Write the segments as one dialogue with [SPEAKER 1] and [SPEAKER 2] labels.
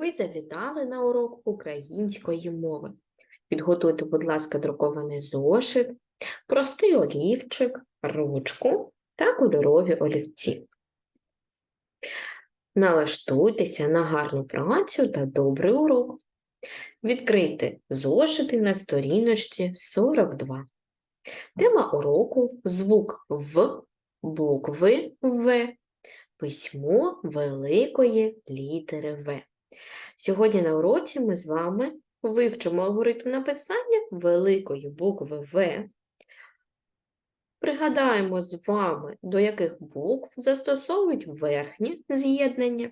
[SPEAKER 1] Ви завітали на урок української мови. Підготуйте, будь ласка, друкований зошит, простий олівчик, ручку та кольорові олівці. Налаштуйтеся на гарну працю та добрий урок. Відкрийте зошити на сторіночці 42. Тема уроку звук В, букви В, письмо великої літери В. Сьогодні на уроці ми з вами вивчимо алгоритм написання великої букви В. Пригадаємо з вами, до яких букв застосовують верхні з'єднання.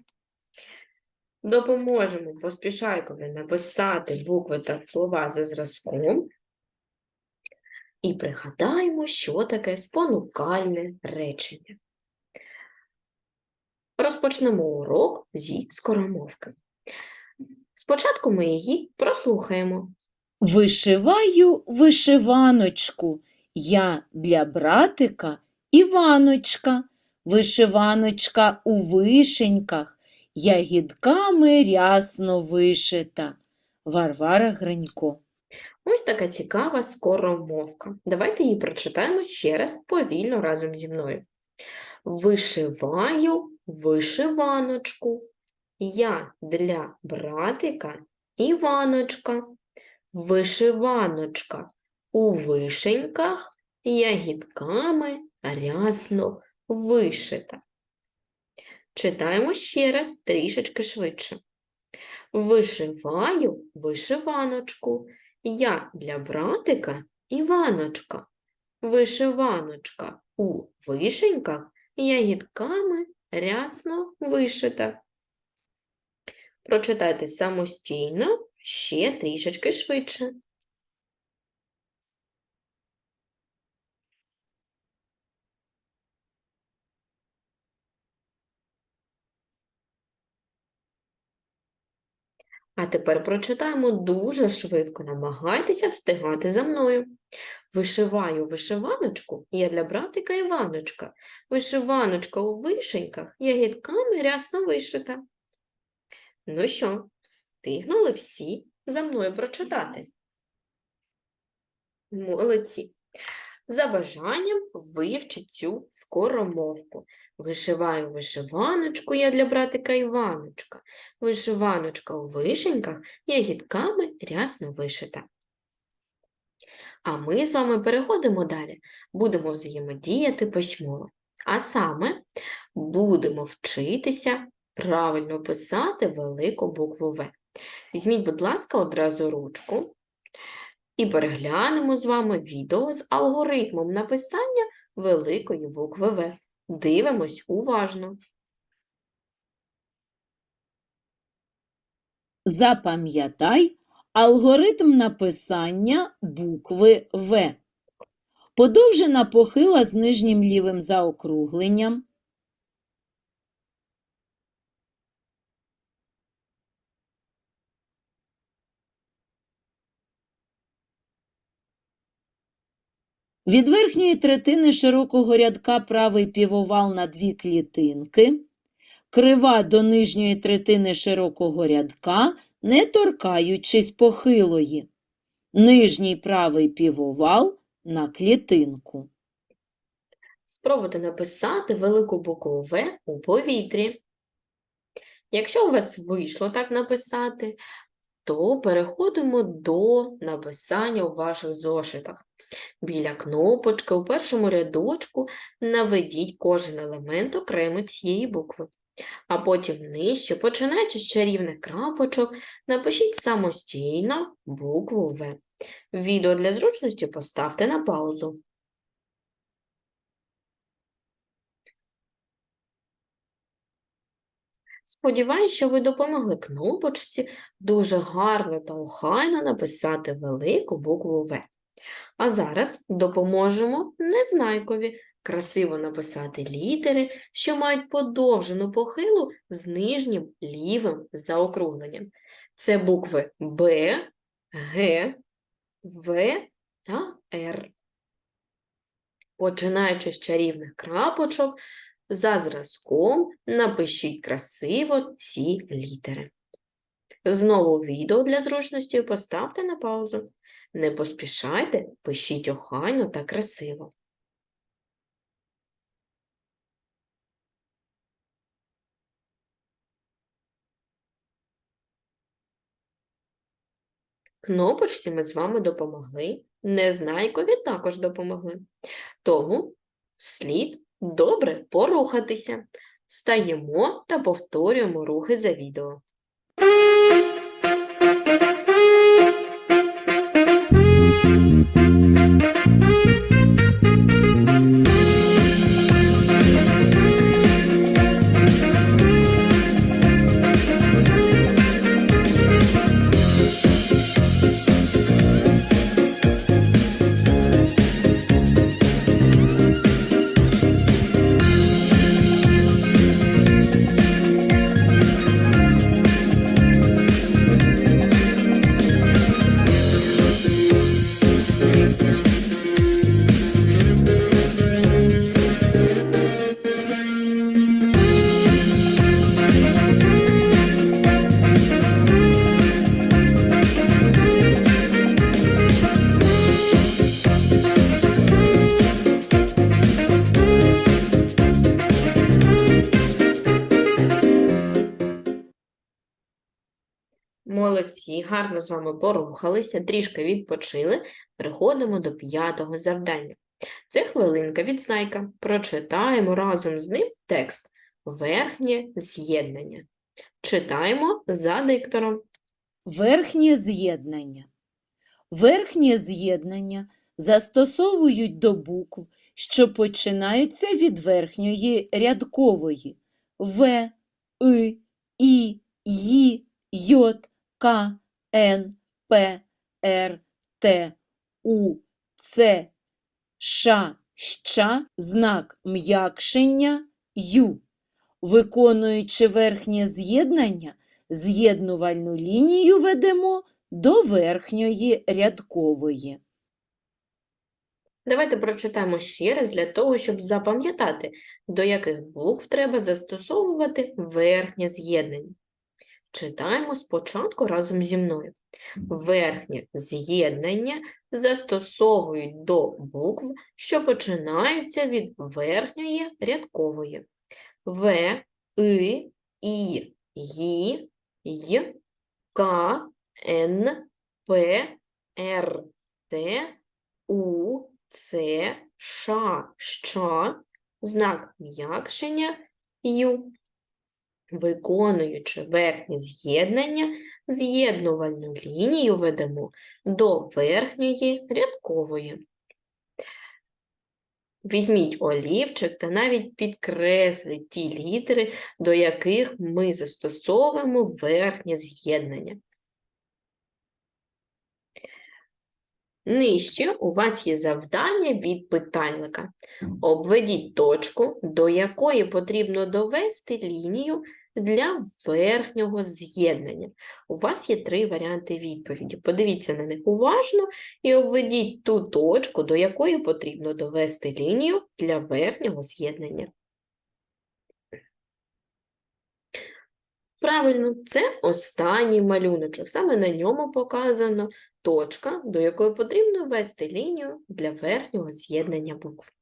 [SPEAKER 1] Допоможемо поспішайкові написати букви та слова за зразком. І пригадаємо, що таке спонукальне речення. Розпочнемо урок зі скоромовки. Спочатку ми її прослухаємо.
[SPEAKER 2] Вишиваю вишиваночку я для братика Іваночка. Вишиваночка у вишеньках, ягідками рясно вишита. Варвара Гринько.
[SPEAKER 1] Ось така цікава скоромовка. Давайте її прочитаємо ще раз повільно разом зі мною. Вишиваю вишиваночку. Я для братика Іваночка. Вишиваночка у вишеньках ягідками рясно вишита. Читаємо ще раз трішечки швидше. Вишиваю вишиваночку. Я для братика Іваночка. Вишиваночка у вишеньках ягідками рясно вишита. Прочитайте самостійно ще трішечки швидше. А тепер прочитаємо дуже швидко. Намагайтеся встигати за мною. Вишиваю вишиваночку я для братика Іваночка. Вишиваночка у вишеньках ягідками рясно вишита. Ну що, встигнули всі за мною прочитати? Молодці. За бажанням вивчіть цю скоромовку. Вишиваю вишиваночку я для братика Іваночка. Вишиваночка у вишеньках ягідками рясно вишита. А ми з вами переходимо далі. Будемо взаємодіяти письмово. А саме будемо вчитися правильно писати велику букву В. Візьміть, будь ласка, одразу ручку і переглянемо з вами відео з алгоритмом написання великої букви В. Дивимось уважно.
[SPEAKER 2] Запам'ятай алгоритм написання букви В. Подовжена похила з нижнім лівим заокругленням. Від верхньої третини широкого рядка правий півовал на дві клітинки. Крива до нижньої третини широкого рядка, не торкаючись похилої. Нижній правий півовал на клітинку.
[SPEAKER 1] Спробуйте написати велику букву В у повітрі. Якщо у вас вийшло так написати, то переходимо до написання у ваших зошитах. Біля кнопочки у першому рядочку наведіть кожен елемент окремо цієї букви. А потім нижче, починаючи з чарівних крапочок, напишіть самостійно букву В. Відео для зручності поставте на паузу. Сподіваюсь, що ви допомогли кнопочці дуже гарно та охайно написати велику букву В. А зараз допоможемо незнайкові красиво написати літери, що мають подовжену похилу з нижнім лівим заокругленням. Це букви Б, Г, В та Р. Починаючи з чарівних крапочок, за зразком напишіть красиво ці літери. Знову відео для зручності поставте на паузу. Не поспішайте, пишіть охайно та красиво. Кнопочці ми з вами допомогли, Незнайкові також допомогли. Тому слід добре порухатися. Стаємо та повторюємо рухи за відео. Гарно з вами порухалися, трішки відпочили. Переходимо до п'ятого завдання. Це хвилинка відзнайка. Прочитаємо разом з ним текст Верхнє з'єднання. Читаємо за диктором.
[SPEAKER 2] Верхнє з'єднання. Верхнє з'єднання застосовують до букв, що починаються від верхньої рядкової В, И, І, Й, Й, К, Н, П, Р, Т, У, Ц, Ш, Щ, знак м'якшення Ю. Виконуючи верхнє з'єднання, з'єднувальну лінію ведемо до верхньої рядкової.
[SPEAKER 1] Давайте прочитаємо ще раз для того, щоб запам'ятати, до яких букв треба застосовувати верхнє з'єднання. Читаємо спочатку разом зі мною. Верхнє з'єднання застосовують до букв, що починаються від верхньої рядкової. В, И, І, Й, Й, К, Н, П, Р, Т, У, Ц, Ш, Щ, знак м'якшення Ю. Виконуючи верхнє з'єднання, з'єднувальну лінію ведемо до верхньої рядкової. Візьміть олівчик та навіть підкресліть ті літери, до яких ми застосовуємо верхнє з'єднання. Нижче у вас є завдання від питальника. Обведіть точку, до якої потрібно довести лінію для верхнього з'єднання. У вас є три варіанти відповіді. Подивіться на них уважно і обведіть ту точку, до якої потрібно довести лінію для верхнього з'єднання. Правильно, це останній малюночок. Саме на ньому показано точка, до якої потрібно ввести лінію для верхнього з'єднання букв.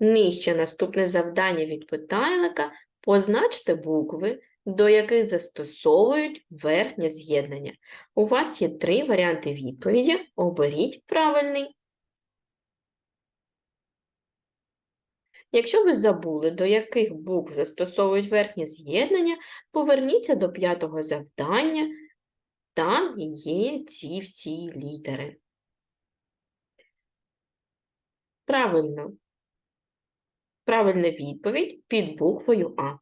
[SPEAKER 1] Нижче наступне завдання від питайлика – позначте букви, до яких застосовують верхнє з'єднання. У вас є три варіанти відповіді, оберіть правильний. Якщо ви забули, до яких букв застосовують верхнє з'єднання, поверніться до п'ятого завдання. Там є ці всі літери. Правильно. Правильна відповідь під буквою А.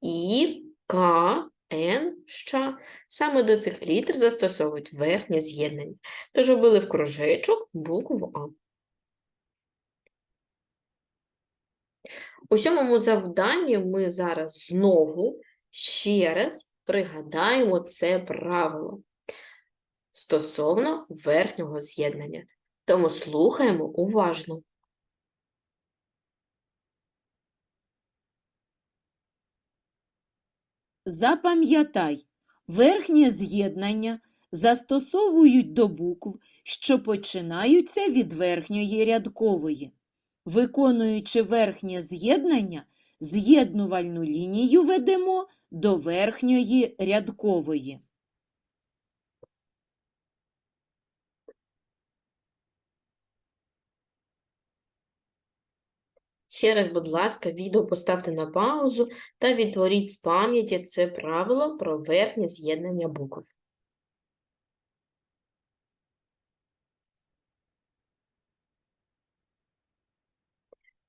[SPEAKER 1] І, К, Н, Щ. Саме до цих літер застосовують верхнє з'єднання. Тож обили в кружечок букву А. У сьомому завданні ми зараз знову ще раз пригадаємо це правило стосовно верхнього з'єднання. Тому слухаємо уважно.
[SPEAKER 2] Запам'ятай, Верхнє з'єднання застосовують до букв, що починаються від верхньої рядкової. Виконуючи верхнє з'єднання, з'єднувальну лінію ведемо до верхньої рядкової.
[SPEAKER 1] Ще раз, будь ласка, відео поставте на паузу та відтворіть з пам'яті це правило про верхнє з'єднання букв.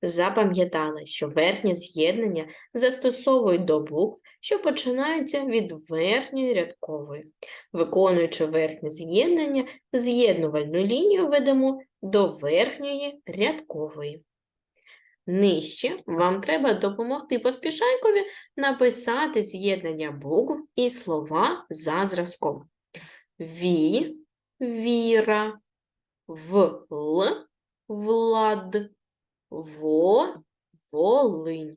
[SPEAKER 1] Запам'ятали, що верхнє з'єднання застосовують до букв, що починаються від верхньої рядкової. Виконуючи верхнє з'єднання, з'єднувальну лінію ведемо до верхньої рядкової. Нижче вам треба допомогти поспішайкові написати з'єднання букв і слова за зразком. Ві, віра, вл, влад, во, волинь.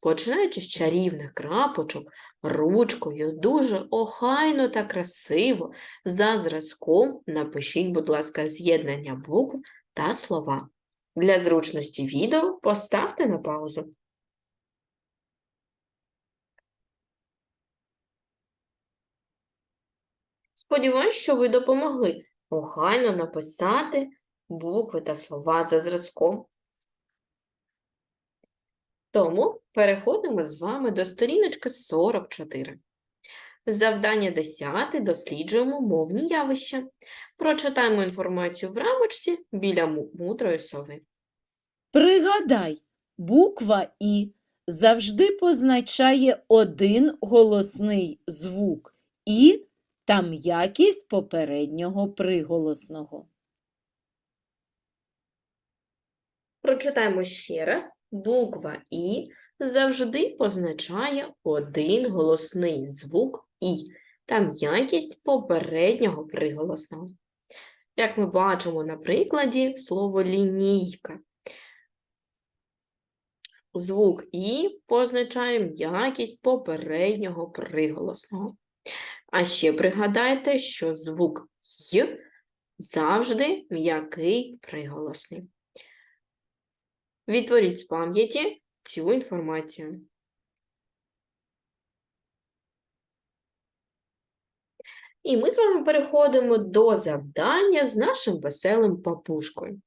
[SPEAKER 1] Починаючи з чарівних крапочок, ручкою дуже охайно та красиво за зразком напишіть, будь ласка, з'єднання букв та слова. Для зручності відео поставте на паузу. Сподіваюсь, що ви допомогли охайно написати букви та слова за зразком. Тому переходимо з вами до сторіночки 44. Завдання 10. Досліджуємо мовні явища. Прочитаємо інформацію в рамочці біля му- мудрої сови.
[SPEAKER 2] Пригадай, буква І завжди позначає один голосний звук І та м'якість попереднього приголосного.
[SPEAKER 1] Прочитаємо ще раз. Буква І завжди позначає один голосний звук І та м'якість попереднього приголосного. Як ми бачимо на прикладі, слово лінійка. Звук І позначає м'якість попереднього приголосного. А ще пригадайте, що звук Й завжди м'який приголосний. Відтворіть з пам'яті цю інформацію. І ми з вами переходимо до завдання з нашим веселим папушкою.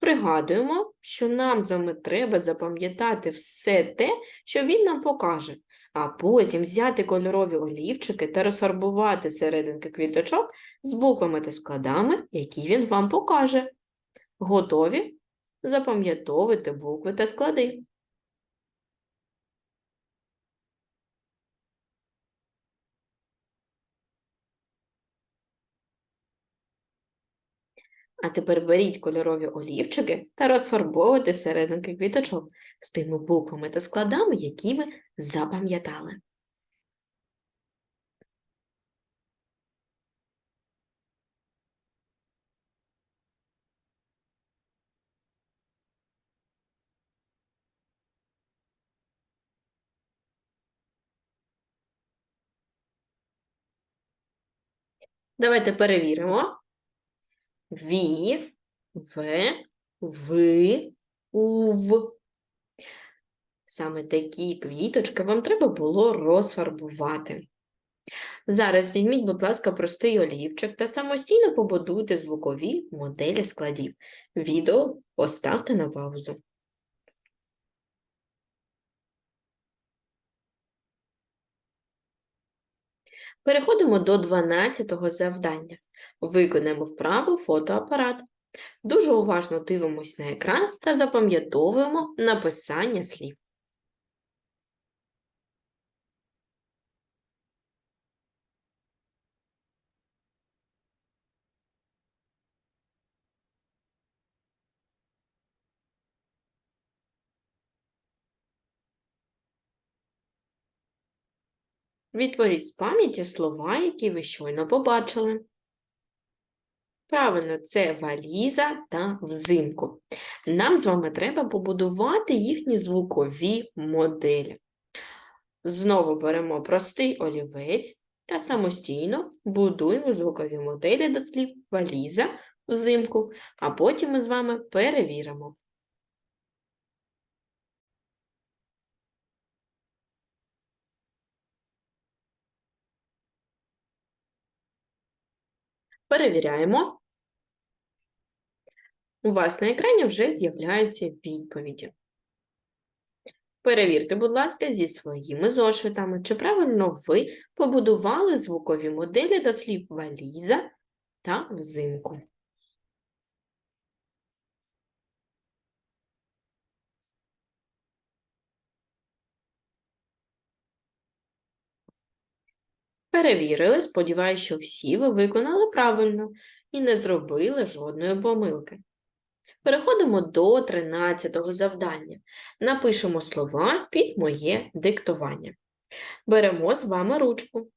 [SPEAKER 1] Пригадуємо, що нам з вами треба запам'ятати все те, що він нам покаже, а потім взяти кольорові олівчики та розфарбувати серединки квіточок з буквами та складами, які він вам покаже. Готові? Запам'ятовуйте букви та склади. А тепер беріть кольорові олівчики та розфарбовуйте серединки квіточок з тими буквами та складами, які ви запам'ятали. Давайте перевіримо. Ві, В, Ви, Ув. Саме такі квіточки вам треба було розфарбувати. Зараз візьміть, будь ласка, простий олівчик та самостійно побудуйте звукові моделі складів. Відео поставте на паузу. Переходимо до 12-го завдання. Виконаємо вправу фотоапарат. Дуже уважно дивимось на екран та запам'ятовуємо написання слів. Відтворіть з пам'яті слова, які ви щойно побачили. Правильно, це валіза та взимку. Нам з вами треба побудувати їхні звукові моделі. Знову беремо простий олівець та самостійно будуємо звукові моделі до слів валіза взимку, а потім ми з вами перевіримо. Перевіряємо. У вас на екрані вже з'являються відповіді. Перевірте, будь ласка, зі своїми зошитами, чи правильно ви побудували звукові моделі до слів валіза та взимку. Перевірили, сподіваюся, що всі ви виконали правильно і не зробили жодної помилки. Переходимо до 13-го завдання. Напишемо слова під моє диктування. Беремо з вами ручку.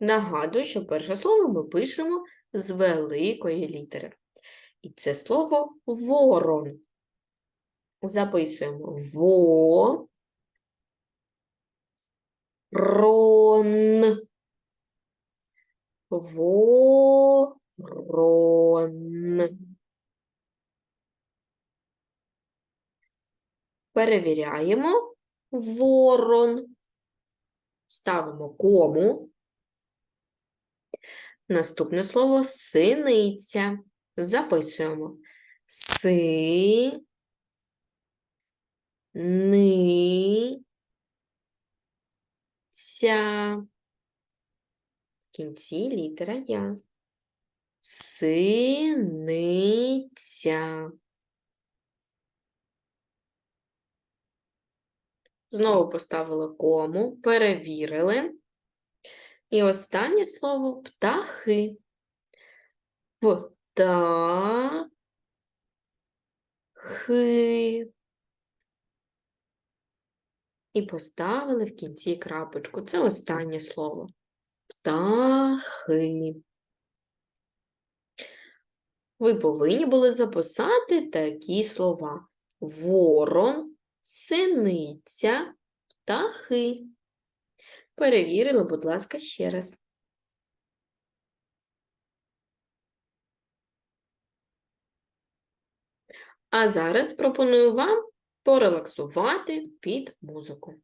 [SPEAKER 1] Нагадую, що перше слово ми пишемо з великої літери. І це слово ворон. Записуємо во, рон, ворон. Перевіряємо ворон. Ставимо кому. Наступне слово синиця. Записуємо си, ни, ця. В кінці літера я. Синиця. Знову поставили кому, перевірили. І останнє слово птахи. Птахи. І поставили в кінці крапочку. Це останнє слово. Птахи. Ви повинні були записати такі слова: ворон, синиця, птахи. Перевірили, будь ласка, ще раз. А зараз пропоную вам порелаксувати під музику.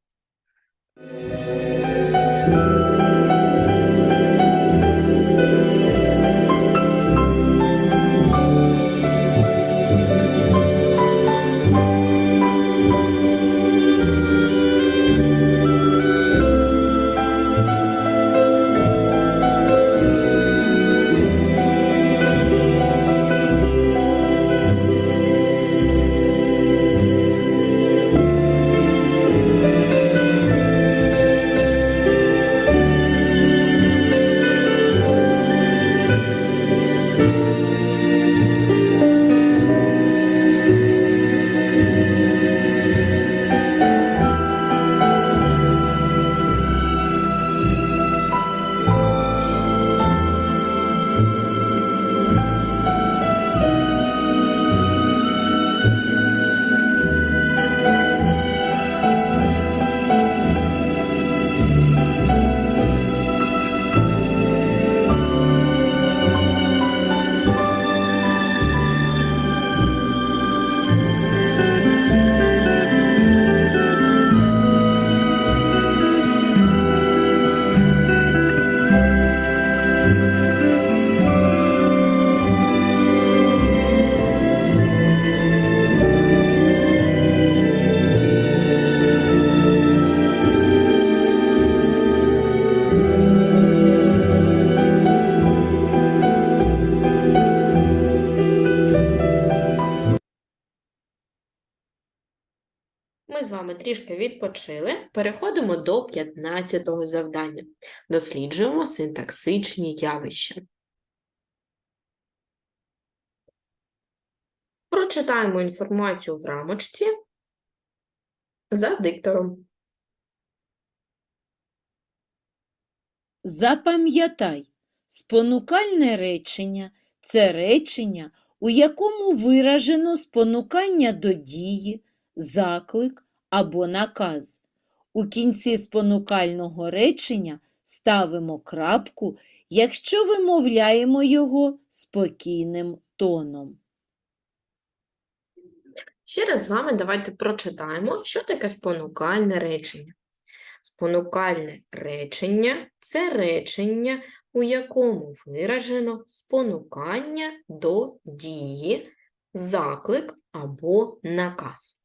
[SPEAKER 1] Трішки відпочили. Переходимо до 15-го завдання. Досліджуємо синтаксичні явища. Прочитаємо інформацію в рамочці за диктором.
[SPEAKER 2] Запам'ятай, спонукальне речення це речення, у якому виражено спонукання до дії, заклик або наказ. У кінці спонукального речення ставимо крапку, якщо вимовляємо його спокійним тоном.
[SPEAKER 1] Ще раз з вами давайте прочитаємо, що таке спонукальне речення. Спонукальне речення це речення, у якому виражено спонукання до дії, заклик або наказ.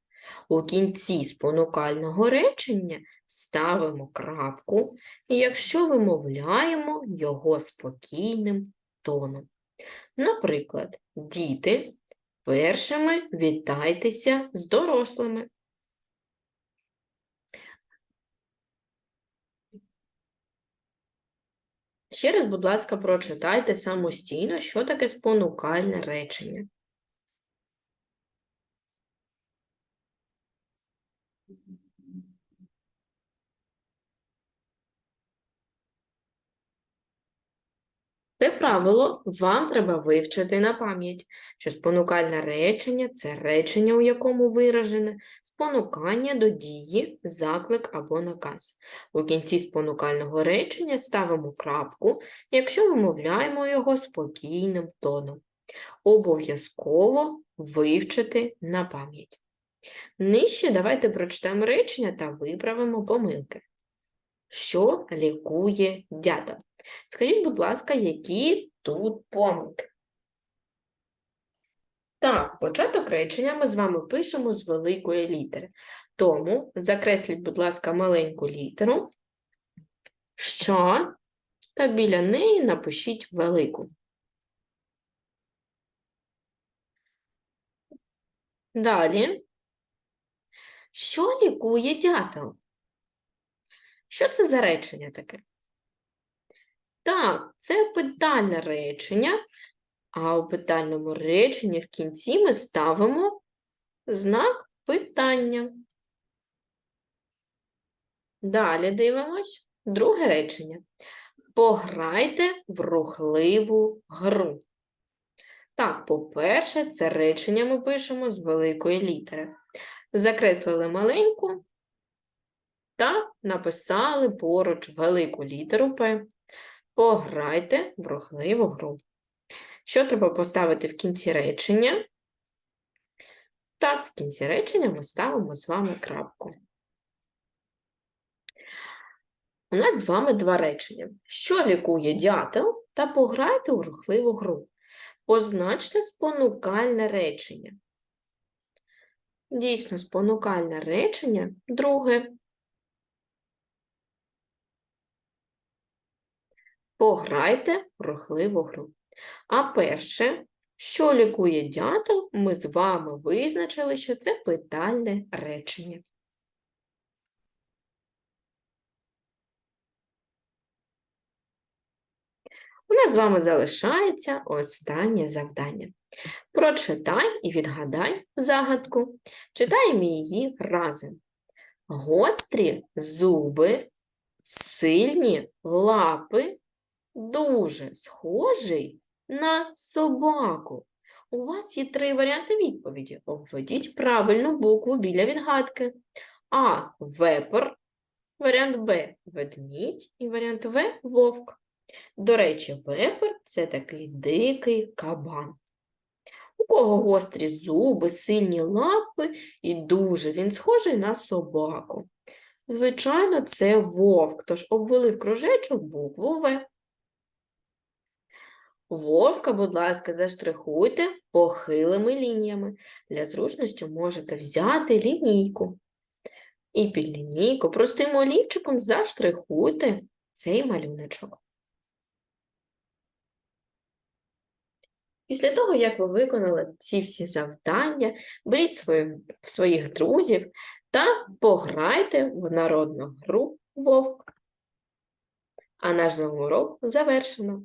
[SPEAKER 1] У кінці спонукального речення ставимо крапку, якщо вимовляємо його спокійним тоном. Наприклад, діти Першими вітайтеся з дорослими. Ще раз, будь ласка, прочитайте самостійно, що таке спонукальне речення. Це правило вам треба вивчити на пам'ять, що спонукальне речення це речення, у якому виражене спонукання до дії, заклик або наказ. У кінці спонукального речення ставимо крапку, якщо вимовляємо його спокійним тоном. Обов'язково вивчити на пам'ять. Нижче давайте прочитаємо речення та виправимо помилки. Що лікує дятел? Скажіть, будь ласка, які тут помилки? Так, початок речення ми з вами пишемо з великої літери. Тому закресліть, будь ласка, маленьку літеру, що, та біля неї напишіть велику. Далі. Що лікує дятел? Що це за речення таке? Так, це питальне речення, а у питальному реченні в кінці ми ставимо знак питання. Далі дивимось. Друге речення. Пограйте в рухливу гру. Так, по-перше, це речення ми пишемо з великої літери. Закреслили маленьку та написали поруч велику літеру П. Пограйте в рухливу гру. Що треба поставити в кінці речення? Так, в кінці речення ми ставимо з вами крапку. У нас з вами два речення. Що лікує дятел та пограйте у рухливу гру. Позначте спонукальне речення. Дійсно, спонукальне речення друге. Пограйте рухливу гру. А перше, що лікує дятел, ми з вами визначили, що це питальне речення. У нас з вами залишається останнє завдання. Прочитай і відгадай загадку. Читаємо її разом. Гострі зуби, сильні лапи, дуже схожий на собаку. У вас є три варіанти відповіді. Обведіть правильну букву біля відгадки. А. Вепер, варіант Б ведмідь і варіант В вовк. До речі, вепер це такий дикий кабан. У кого гострі зуби, сильні лапи і дуже він схожий на собаку. Звичайно, це вовк, тож обвели в кружечок букву В. Вовка, будь ласка, заштрихуйте похилими лініями. Для зручності можете взяти лінійку. І під лінійку простим олівчиком заштрихуйте цей малюночок. Після того, як ви виконали ці всі завдання, беріть свої, своїх друзів та пограйте в народну гру вовк. А наш урок завершено.